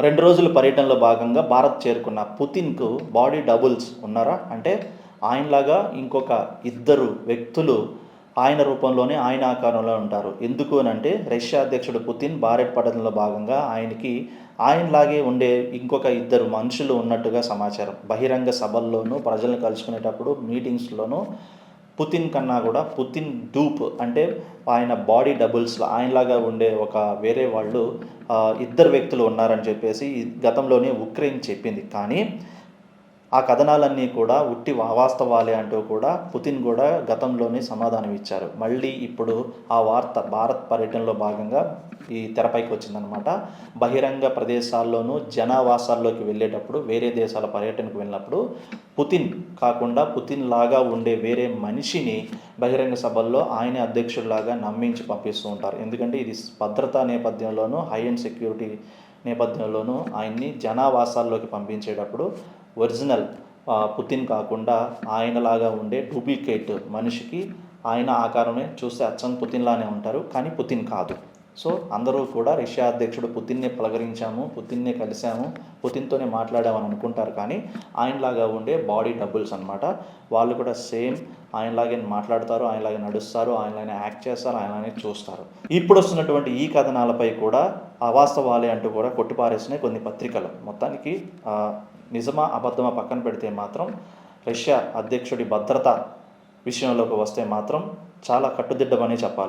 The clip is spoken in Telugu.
రెండు రోజుల పర్యటనలో భాగంగా భారత్ చేరుకున్న పుతిన్కు బాడీ డబుల్స్ ఉన్నారా? అంటే ఆయనలాగా ఇంకొక ఇద్దరు వ్యక్తులు ఆయన రూపంలోనే ఆయన ఆకారంలో ఉంటారు. ఎందుకు అని అంటే రష్యా అధ్యక్షుడు పుతిన్ భారత్ పర్యటనలో భాగంగా ఆయనకి ఆయనలాగే ఉండే ఇంకొక ఇద్దరు మనుషులు ఉన్నట్టుగా సమాచారం. బహిరంగ సభల్లోనూ ప్రజలను కలుసుకునేటప్పుడు మీటింగ్స్లోనూ పుతిన్ కన్నా కూడా పుతిన్ డూప్ అంటే ఆయన బాడీ డబుల్స్ ఆయనలాగా ఉండే ఒక వేరే వాళ్ళు ఇద్దరు వ్యక్తులు ఉన్నారని చెప్పేసి గతంలోనే ఉక్రెయిన్ చెప్పింది. కానీ ఆ కథనాలన్నీ కూడా ఉట్టి అవాస్తవాలే అంటూ కూడా పుతిన్ కూడా గతంలోనే సమాధానం ఇచ్చారు మళ్ళీ ఇప్పుడు ఆ వార్త భారత్ పర్యటనలో భాగంగా ఈ తెరపైకి వచ్చిందనమాట బహిరంగ ప్రదేశాల్లోనూ జనావాసాల్లోకి వెళ్ళేటప్పుడు వేరే దేశాల పర్యటనకు వెళ్ళినప్పుడు పుతిన్ కాకుండా పుతిన్ లాగా ఉండే వేరే మనిషిని బహిరంగ సభల్లో ఆయన అధ్యక్షుడిలాగా నమ్మించి పంపిస్తూ ఉంటారు. ఎందుకంటే ఇది భద్రతా నేపథ్యంలోనూ హై అండ్ సెక్యూరిటీ నేపథ్యంలోనూ ఆయన్ని జనావాసాల్లోకి పంపించేటప్పుడు ఒరిజినల్ పుతిన్ కాకుండా ఆయనలాగా ఉండే డూప్లికేట్ మనిషికి ఆయన ఆకారమే చూస్తే అచ్చం పుతిన్లానే ఉంటారు కానీ పుతిన్ కాదు. సో అందరూ కూడా రష్యా అధ్యక్షుడు పుతిన్నే పలకరించాము పుతిన్నే కలిసాము పుతిన్తోనే మాట్లాడామని అనుకుంటారు కానీ ఆయనలాగా ఉండే బాడీ డబుల్స్ అనమాట వాళ్ళు కూడా సేమ్ ఆయనలాగే మాట్లాడతారు ఆయనలాగే నడుస్తారు ఆయనలాగే యాక్ట్ చేస్తారు ఆయనలాగే చూస్తారు. ఇప్పుడు వస్తున్నటువంటి ఈ కథనాలపై కూడా అవాస్తవాలే అంటూ కూడా కొట్టిపారేసినాయి కొన్ని పత్రికలు. మొత్తానికి నిజమా అబద్ధమా పక్కన పెడితే మాత్రం రష్యా అధ్యక్షుడి భద్రత విషయంలోకి వస్తే మాత్రం చాలా కట్టుదిట్టమనే చెప్పాలి.